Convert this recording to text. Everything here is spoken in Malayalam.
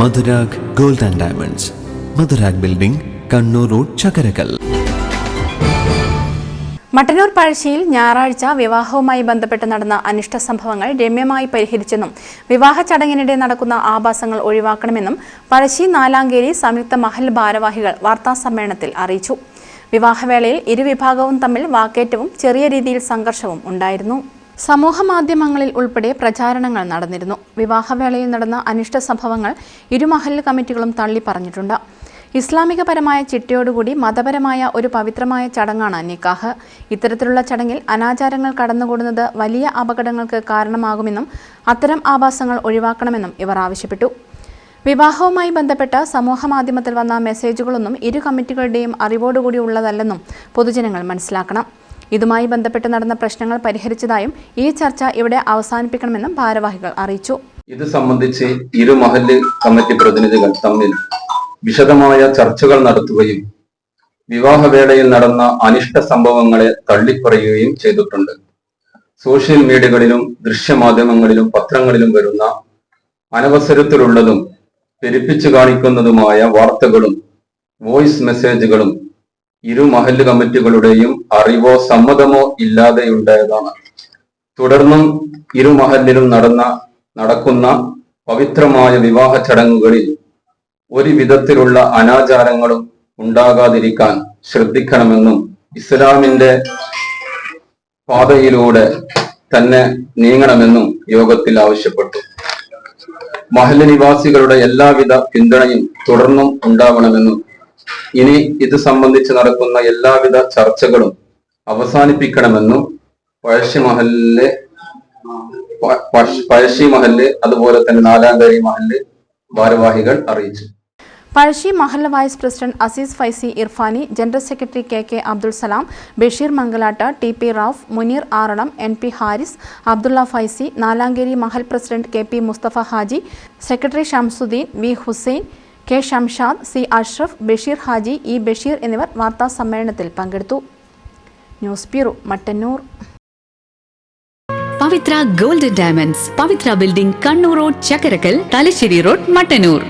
Madhurag gold and diamonds. Madhurag building Kannur road Chakkarakkal. Mattannur പഴശ്ശിയിൽ ഞായറാഴ്ച വിവാഹവുമായി ബന്ധപ്പെട്ട് നടന്ന അനിഷ്ട സംഭവങ്ങൾ രമ്യമായി പരിഹരിച്ചെന്നും വിവാഹ ചടങ്ങിനിടെ നടക്കുന്ന ആഭാസങ്ങൾ ഒഴിവാക്കണമെന്നും പഴശ്ശി നാലാങ്കേരി സംയുക്ത മഹൽ ഭാരവാഹികൾ വാർത്താസമ്മേളനത്തിൽ അറിയിച്ചു. വിവാഹവേളയിൽ ഇരുവിഭാഗവും തമ്മിൽ വാക്കേറ്റവും ചെറിയ രീതിയിൽ സംഘർഷവും ഉണ്ടായിരുന്നു. സമൂഹ മാധ്യമങ്ങളിൽ ഉൾപ്പെടെ പ്രചാരണങ്ങൾ നടന്നിരുന്നു. വിവാഹവേളയിൽ നടന്ന അനിഷ്ട സംഭവങ്ങൾ ഇരുമഹൽ കമ്മിറ്റികളും തള്ളി പറഞ്ഞിട്ടുണ്ട്. ഇസ്ലാമികപരമായ ചിട്ടയോടുകൂടി മതപരമായ ഒരു പവിത്രമായ ചടങ്ങാണ് നിക്കാഹ്. ഇത്തരത്തിലുള്ള ചടങ്ങിൽ അനാചാരങ്ങൾ കടന്നുകൂടുന്നത് വലിയ അപകടങ്ങൾക്ക് കാരണമാകുമെന്നും അത്തരം ആഭാസങ്ങൾ ഒഴിവാക്കണമെന്നും ഇവർ ആവശ്യപ്പെട്ടു. വിവാഹവുമായി ബന്ധപ്പെട്ട സമൂഹമാധ്യമത്തിൽ വന്ന മെസ്സേജുകളൊന്നും ഇരു കമ്മിറ്റികളുടെയും അറിവോടുകൂടി ഉള്ളതല്ലെന്നും പൊതുജനങ്ങൾ മനസ്സിലാക്കണം. ഇതുമായി ബന്ധപ്പെട്ട് നടന്ന പ്രശ്നങ്ങൾ പരിഹരിച്ചതായും ഈ ചർച്ച ഇവിടെ അവസാനിപ്പിക്കണമെന്നും ഭാരവാഹികൾ അറിയിച്ചു. ഇത് സംബന്ധിച്ച് ഇരു മഹല്ല് കമ്മിറ്റി പ്രതിനിധികൾ തമ്മിൽ വിശദമായ ചർച്ചകൾ നടത്തുകയും വിവാഹവേളയിൽ നടന്ന അനിഷ്ട സംഭവങ്ങളെ തള്ളിപ്പറയുകയും ചെയ്തിട്ടുണ്ട്. സോഷ്യൽ മീഡിയകളിലും ദൃശ്യമാധ്യമങ്ങളിലും പത്രങ്ങളിലും വരുന്ന അനവസരത്തിലുള്ളതും പെരുപ്പിച്ചു കാണിക്കുന്നതുമായ വാർത്തകളും വോയിസ് മെസ്സേജുകളും ഇരു മഹല്ല് കമ്മിറ്റികളുടെയും അറിവോ സമ്മതമോ ഇല്ലാതെയുണ്ടായതാണ് തുടർന്നും ഇരു നടന്ന നടക്കുന്ന പവിത്രമായ വിവാഹ ചടങ്ങുകളിൽ ഒരു വിധത്തിലുള്ള അനാചാരങ്ങളും ഉണ്ടാകാതിരിക്കാൻ ശ്രദ്ധിക്കണമെന്നും ഇസ്ലാമിന്റെ പാതയിലൂടെ തന്നെ നീങ്ങണമെന്നും യോഗത്തിൽ ആവശ്യപ്പെട്ടു. മഹല്ല് നിവാസികളുടെ എല്ലാവിധ പിന്തുണയും തുടർന്നും ഉണ്ടാവണമെന്നും ഇനി ഇത് സംബന്ധിച്ച് നടക്കുന്ന എല്ലാവിധ ചർച്ചകളും അവസാനിപ്പിക്കണമെന്നും പഴശ്ശി മഹലിലെ പഴശ്ശി മഹൽ അതുപോലെ തന്നെ നാലാംകരി മഹൽ ഭാരവാഹികൾ അറിയിച്ചു. Pazhassi Mahal vice president Azeez Faizy Irfani general secretary K K Abdul Salam Basheer Mangalatt T P Rauf Muneer Aralam N P Haris Abdulla Faizy Nalankeri Mahal president K P Mustafa Haji secretary Shamsuddeen V Hussain K Shamshad C Ashraf Basheer Haji E Basheer എന്നിവർ വാർത്താ സമ്മേളനത്തിൽ പങ്കെടുത്തു. News bureau Mattannur. Pavithra gold diamonds Pavithra building Kannur road Chakkarakkal Thalassery road Mattannur.